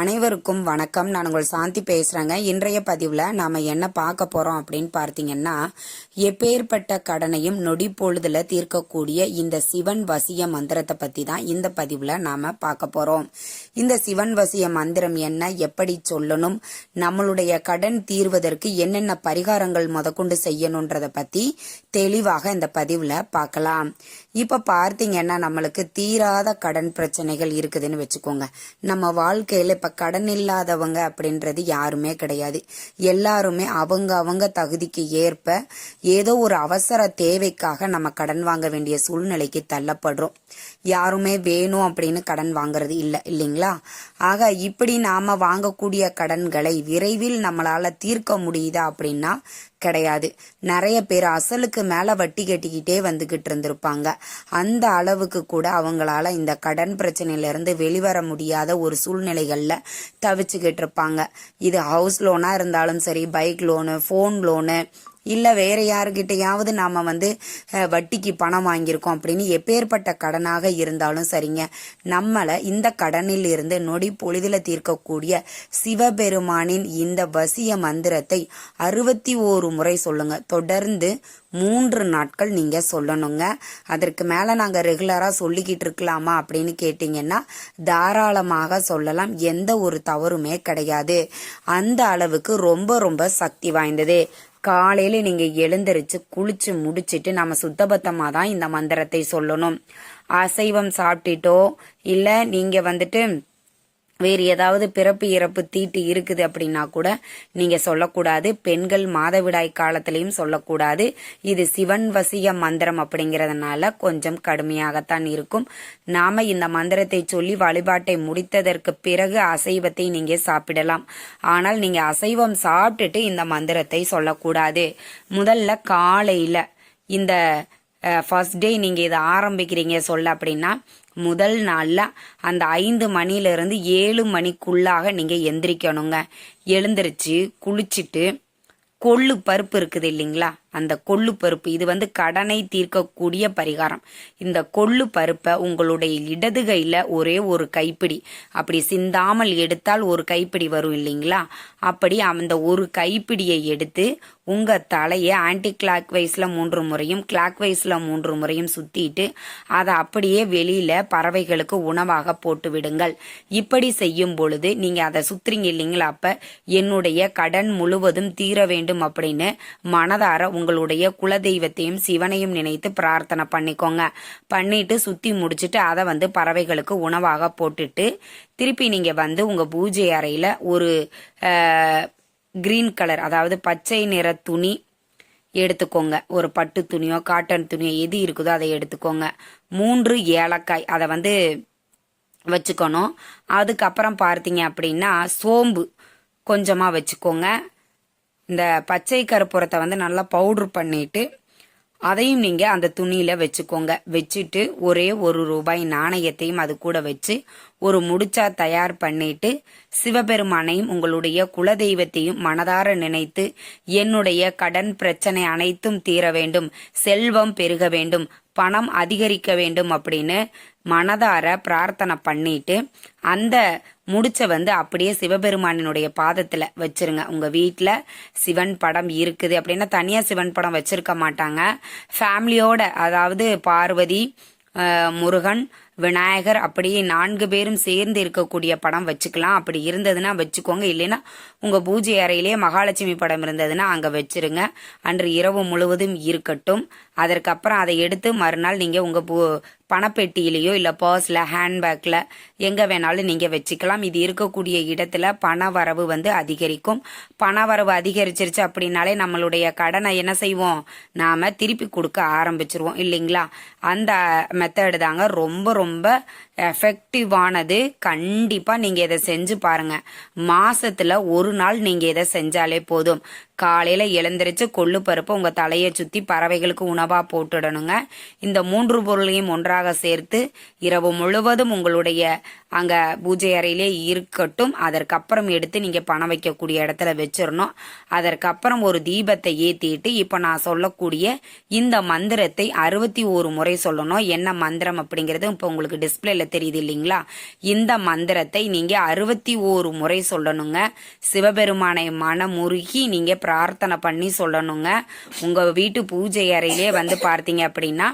அனைவருக்கும் வணக்கம். நான் உங்கள் சாந்தி பேசுகிறேங்க இன்றைய பதிவில் நாம் என்ன பார்க்க போகிறோம் அப்படின்னு பார்த்தீங்கன்னா எப்பேற்பட்ட கடனையும் நொடி பொழுதில் தீர்க்கக்கூடிய இந்த சிவன் வசிய மந்திரத்தை பற்றி தான் இந்த பதிவில் நாம் பார்க்க போகிறோம் இந்த சிவன் வசிய மந்திரம் என்ன எப்படி சொல்லணும் நம்மளுடைய கடன் தீர்வதற்கு என்னென்ன பரிகாரங்கள் முதற்கொண்டு செய்யணுன்றதை பற்றி தெளிவாக இந்த பதிவில் பார்க்கலாம். இப்போ பார்த்தீங்கன்னா நம்மளுக்கு தீராத கடன் பிரச்சனைகள் இருக்குதுன்னு வச்சுக்கோங்க. நம்ம வாழ்க்கையில் இப்ப கடன் இல்லாதவங்க அப்படின்றது யாருமே கிடையாது. எல்லாருமே அவங்க அவங்க தகுதிக்கு ஏற்ப ஏதோ ஒரு அவசர தேவைக்காக நம்ம கடன் வாங்க வேண்டிய சூழ்நிலைக்கு தள்ளப்படுறோம். யாருமே வேணும் அப்படின்னு கடன் வாங்குறது இல்லை இல்லைங்களா? ஆக இப்படி நாம வாங்கக்கூடிய கடன்களை விரைவில் நம்மளால தீர்க்க முடியுதா அப்படின்னா கிடையாது. நிறைய பேர் அசலுக்கு மேல வட்டி கட்டிக்கிட்டே வந்துகிட்டு இருந்திருப்பாங்க. அந்த அளவுக்கு கூட அவங்களால இந்த கடன் பிரச்சனையில இருந்து வெளிவர முடியாத ஒரு சூழ்நிலைகள்ல தவிச்சுக்கிட்டு இருப்பாங்க. இது ஹவுஸ் லோனா இருந்தாலும் சரி பைக் லோனு ஃபோன் லோனு இல்லை வேற யாருக்கிட்டையாவது நாம் வந்து வட்டிக்கு பணம் வாங்கியிருக்கோம் அப்படின்னு எப்பேற்பட்ட கடனாக இருந்தாலும் சரிங்க. நம்மளை இந்த கடனில் இருந்து நொடி பொழுதில் தீர்க்கக்கூடிய சிவபெருமானின் இந்த வசிய மந்திரத்தை அறுபத்தி ஓரு முறை சொல்லுங்க. தொடர்ந்து மூன்று நாட்கள் நீங்கள் சொல்லணுங்க. அதற்கு மேலே நாங்கள் ரெகுலராக சொல்லிக்கிட்டு இருக்கலாமா அப்படின்னு கேட்டிங்கன்னா தாராளமாக சொல்லலாம். எந்த ஒரு தவறுமே கிடையாது. அந்த அளவுக்கு ரொம்ப ரொம்ப சக்தி வாய்ந்தது. காலையில நீங்க எழுந்திருச்சு குளிச்சு முடிச்சிட்டு நம்ம சுத்தபத்தமா தான் இந்த மந்திரத்தை சொல்லணும். அசைவம் சாப்பிட்டுட்டோ இல்ல நீங்க வந்துட்டு வேறு ஏதாவது பிறப்பு இறப்பு தீட்டு இருக்குது அப்படின்னா கூட நீங்க சொல்லக்கூடாது. பெண்கள் மாதவிடாய் காலத்திலையும் சொல்லக்கூடாது. இது சிவன் வசிய மந்திரம் அப்படிங்கிறதுனால கொஞ்சம் கடுமையாகத்தான் இருக்கும். நாம இந்த மந்திரத்தை சொல்லி வழிபாட்டை முடித்ததற்கு பிறகு அசைவத்தை நீங்க சாப்பிடலாம். ஆனால் நீங்க அசைவம் சாப்பிட்டுட்டு இந்த மந்திரத்தை சொல்லக்கூடாது. முதல்ல காலையில இந்த ஃபர்ஸ்ட் டே நீங்கள் இதை ஆரம்பிக்கிறீங்க சொல்ல அப்படின்னா முதல் நாளில் அந்த ஐந்து மணிலேருந்து ஏழு மணிக்குள்ளாக நீங்கள் எந்திரிக்கணுங்க. எழுந்திரிச்சு குளிச்சுட்டு கொள்ளு பருப்பு இருக்குது இல்லைங்களா? அந்த கொள்ளு பருப்பு. இது வந்து கடனை தீர்க்கக்கூடிய பரிகாரம். இந்த கொள்ளு பருப்பை உங்களுடைய இடது கையில் ஒரே ஒரு கைப்பிடி. அப்படி சிந்தாமல் எடுத்தால் ஒரு கைப்பிடி வரும் இல்லைங்களா? அப்படி அந்த ஒரு கைப்பிடியை எடுத்து உங்கள் தலையை ஆன்டி கிளாக் வைஸில் மூன்று முறையும் கிளாக் வைஸில் மூன்று முறையும் சுற்றிட்டு அதை அப்படியே வெளியில் பறவைகளுக்கு உணவாக போட்டு விடுங்கள். இப்படி செய்யும் பொழுது நீங்கள் அதை சுற்றுறீங்க இல்லைங்களா? அப்போ என்னுடைய கடன் முழுவதும் தீர வேண்டும் அப்படின்னு மனதார உங்களுடைய குலதெய்வத்தையும் சிவனையும் நினைத்து பிரார்த்தனை பண்ணிக்கோங்க. பண்ணிட்டு சுத்தி முடிச்சுட்டு அதை வந்து பறவைகளுக்கு உணவாக போட்டுட்டு திருப்பி நீங்க வந்து உங்க பூஜை அறையில ஒரு கிரீன் கலர் அதாவது பச்சை நிற துணி எடுத்துக்கோங்க. ஒரு பட்டு துணியோ காட்டன் துணியோ எது இருக்குதோ அதை எடுத்துக்கோங்க. மூன்று ஏலக்காய் அதை வந்து வச்சுக்கணும். அதுக்கப்புறம் பார்த்தீங்க அப்படின்னா சோம்பு கொஞ்சமாக வச்சுக்கோங்க. இந்த பச்சை கருப்புரத்தை வந்து நல்லா பவுட்ரு பண்ணிட்டு அதையும் நீங்கள் அந்த துணியில் வச்சுக்கோங்க. வச்சுட்டு ஒரே ஒரு ரூபாய் நாணயத்தையும் அது கூட வச்சு ஒரு முடிச்சா தயார் பண்ணிட்டு சிவபெருமானையும் உங்களுடைய குலதெய்வத்தையும் மனதார நினைத்து என்னுடைய கடன் பிரச்சனை அனைத்தும் தீர வேண்டும் செல்வம் பெருக வேண்டும் பணம் அதிகரிக்க வேண்டும் அப்படின்னு மனதார பிரார்த்தனை பண்ணிட்டு அந்த முடிச்ச வந்து அப்படியே சிவபெருமானினுடைய பாதத்துல வச்சிருங்க. உங்க வீட்டில் சிவன் படம் இருக்குது அப்படின்னா தனியா சிவன் படம் வச்சிருக்க மாட்டாங்க. ஃபேமிலியோட அதாவது பார்வதி முருகன் விநாயகர் அப்படியே நான்கு பேரும் சேர்ந்து இருக்கக்கூடிய படம் வச்சுக்கலாம். அப்படி இருந்ததுன்னா வச்சுக்கோங்க. இல்லைன்னா உங்க பூஜை அறையிலேயே மகாலட்சுமி படம் இருந்ததுன்னா அங்க வச்சிருங்க. அன்று இரவு முழுவதும் இருக்கட்டும். அதற்கப்புறம் அதை எடுத்து மறுநாள் நீங்க உங்க பூ பணப்பெட்டியிலையோ இல்லை பர்ஸில் ஹேண்ட்பேக்கில் எங்கே வேணாலும் நீங்கள் வச்சுக்கலாம். இது இருக்கக்கூடிய இடத்துல பண வரவு வந்து அதிகரிக்கும். பண வரவு அதிகரிச்சிருச்சு அப்படின்னாலே நம்மளுடைய கடனை என்ன செய்வோம்? நாம் திருப்பி கொடுக்க ஆரம்பிச்சிருவோம். இல்லைங்களா? அந்த மெத்தடு தாங்க ரொம்ப ரொம்ப எஃபெக்டிவானது கண்டிப்பாக நீங்கள் இதை செஞ்சு பாருங்க. மாதத்தில் ஒரு நாள் நீங்கள் இதை செஞ்சாலே போதும். காலையில் எழுந்திரிச்சு கொள்ளு பருப்பு உங்கள் தலையை சுற்றி பறவைகளுக்கு உணவாக போட்டுடணுங்க. இந்த மூன்று பொருளையும் ஒன்றாக சேர்த்து இரவு முழுவதும் உங்களுடைய அங்க பூஜை அறையிலே இருக்கட்டும். அதற்கப்புறம் எடுத்து நீங்க பணம் வைக்கக்கூடிய இடத்துல வச்சிடணும் அதற்கப்புறம் ஒரு தீபத்தை ஏத்திட்டு இப்ப நான் சொல்லக்கூடிய இந்த மந்திரத்தை அறுபத்தி ஒரு முறை சொல்லணும். என்ன மந்திரம் அப்படிங்கிறது இப்ப உங்களுக்கு டிஸ்பிளேல தெரியுது இல்லைங்களா? இந்த மந்திரத்தை நீங்க அறுபத்தி ஒரு முறை சொல்லணுங்க. சிவபெருமானை மனமுருகி நீங்க பிரார்த்தனை பண்ணி சொல்லணுங்க. உங்க வீட்டு பூஜை அறையிலே வந்து பார்த்தீங்க அப்படின்னா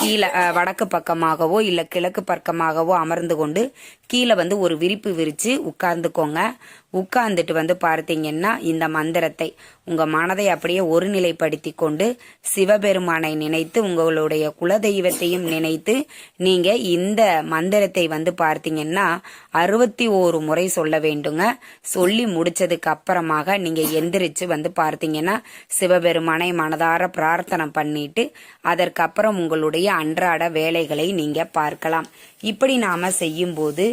கீழே வடக்கு பக்கமாகவோ இல்லை கிழக்கு பக்கமாகவோ அமர்ந்து கொண்டு கீழே வந்து ஒரு விரிப்பு விரித்து உட்கார்ந்துக்கோங்க. உட்கார்ந்துட்டு வந்து பார்த்தீங்கன்னா இந்த மந்திரத்தை உங்கள் மனதை அப்படியே ஒருநிலைப்படுத்தி கொண்டு சிவபெருமானை நினைத்து உங்களுடைய குலதெய்வத்தையும் நினைத்து நீங்கள் இந்த மந்திரத்தை வந்து பார்த்தீங்கன்னா அறுபத்தி ஓரு முறை சொல்ல வேண்டுங்க. சொல்லி முடிச்சதுக்கு அப்புறமாக நீங்கள் எந்திரிச்சு வந்து பார்த்தீங்கன்னா சிவபெருமானை மனதார பிரார்த்தனை பண்ணிட்டு அதற்கப்புறம் உங்களுடைய அன்றாட வேலைகளை நீங்க பார்க்கலாம். இப்படி நாம செய்யும்போது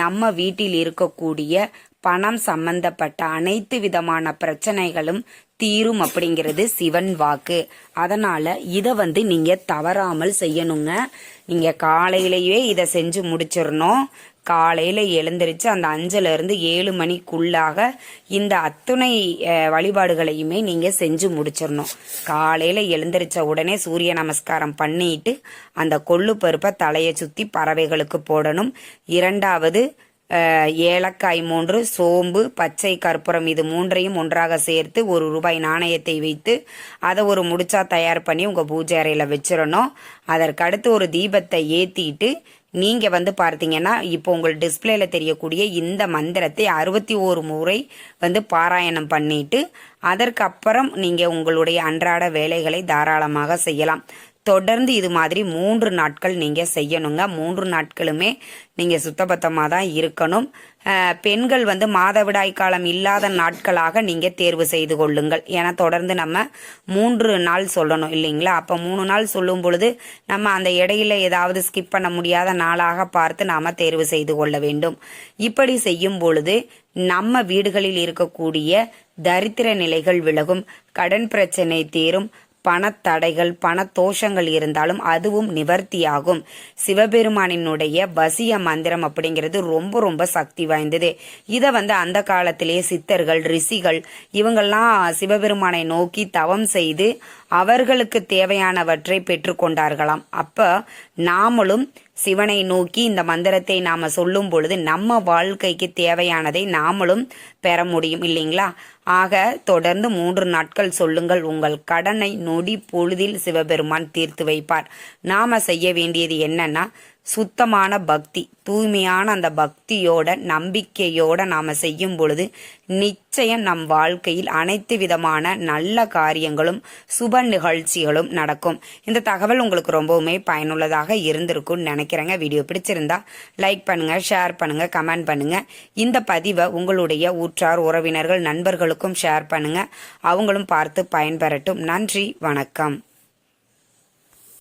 நம்ம வீட்டில் இருக்கக்கூடிய பணம் சம்பந்தப்பட்ட அனைத்து விதமான பிரச்சனைகளும் தீரும் அப்படிங்கிறது சிவன் வாக்கு. அதனால இதை வந்து நீங்க தவறாமல் செய்யணுங்க. நீங்க காலையிலேயே இதை செஞ்சு முடிச்சிடணும். காலையில எழுந்திருச்சு அந்த அஞ்சுல இருந்து ஏழு மணிக்குள்ளாக இந்த அத்துணை வழிபாடுகளையுமே நீங்க செஞ்சு முடிச்சிடணும். காலையில எழுந்திருச்ச உடனே சூரிய நமஸ்காரம் பண்ணிட்டு அந்த கொள்ளு பருப்பை தலையை சுத்தி பறவைகளுக்கு போடணும். இரண்டாவது ஏலக்காய் மூன்று சோம்பு பச்சை கற்பூரம் இது மூன்றையும் ஒன்றாக சேர்த்து ஒரு ரூபாய் நாணயத்தை வைத்து அதை ஒரு முடிச்சா தயார் பண்ணி உங்கள் பூஜை அறையில் வச்சிடணும். அதற்கடுத்து ஒரு தீபத்தை ஏற்றிட்டு நீங்கள் வந்து பார்த்தீங்கன்னா இப்போ உங்கள் டிஸ்பிளேல தெரியக்கூடிய இந்த மந்திரத்தை அறுபத்தி ஓரு முறை வந்து பாராயணம் பண்ணிட்டு அதற்கப்புறம் நீங்கள் உங்களுடைய அன்றாட வேலைகளை தாராளமாக செய்யலாம். தொடர்ந்து இது மாதிரி மூன்று நாட்கள் நீங்கள் செய்யணுங்க. மூன்று நாட்களுமே நீங்கள் சுத்தபத்தமாக தான் இருக்கணும். பெண்கள் வந்து மாதவிடாய் காலம் இல்லாத நாட்களாக நீங்கள் தேர்வு செய்து கொள்ளுங்கள். ஏன்னா தொடர்ந்து நம்ம மூன்று நாள் சொல்லணும் இல்லைங்களா? அப்போ மூணு நாள் சொல்லும் பொழுது நம்ம அந்த இடையில ஏதாவது ஸ்கிப் பண்ண முடியாத நாளாக பார்த்து நாம் தேர்வு செய்து கொள்ள வேண்டும். இப்படி செய்யும் பொழுது நம்ம வீடுகளில் இருக்கக்கூடிய தரித்திர நிலைகள் விலகும். கடன் பிரச்சனை தீரும். பணத்தடைகள் பணத்தோஷங்கள் இருந்தாலும் அதுவும் நிவர்த்தியாகும். சிவபெருமானினுடைய வசிய மந்திரம் அப்படிங்கிறது ரொம்ப ரொம்ப சக்தி வாய்ந்தது. இதை வந்து அந்த காலத்திலேயே சித்தர்கள் ரிஷிகள் இவங்கெல்லாம் சிவபெருமானை நோக்கி தவம் செய்து அவர்களுக்கு தேவையானவற்றை பெற்றுக்கொண்டார்களாம் அப்ப நாமளும் சிவனை நோக்கி இந்த மந்திரத்தை நாம சொல்லும் பொழுது நம்ம வாழ்க்கைக்கு தேவையானதை நாமளும் பெற முடியும் இல்லைங்களா? ஆக தொடர்ந்து மூன்று நாட்கள் சொல்லுங்கள் உங்கள் கடனை நொடி பொழுதில் சிவபெருமான் தீர்த்து வைப்பார். நாம செய்ய வேண்டியது என்னன்னா சுத்தமான பக்தி தூய்மையான அந்த பக்தியோட நம்பிக்கையோட நாம செய்யும் பொழுது நிச்சயம் நம் வாழ்க்கையில் அனைத்து விதமான நல்ல காரியங்களும் சுப நிகழ்ச்சிகளும் நடக்கும். இந்த தகவல் உங்களுக்கு ரொம்பவுமே பயனுள்ளதாக இருந்திருக்கும்னு நினைக்கிறேங்க. வீடியோ பிடிச்சிருந்தா லைக் பண்ணுங்க ஷேர் பண்ணுங்க கமெண்ட் பண்ணுங்க. இந்த பதிவை உங்களுடைய ஊற்றார் உறவினர்கள் நண்பர்களுக்கும் ஷேர் பண்ணுங்க. அவங்களும் பார்த்து பயன்பெறட்டும். நன்றி வணக்கம்.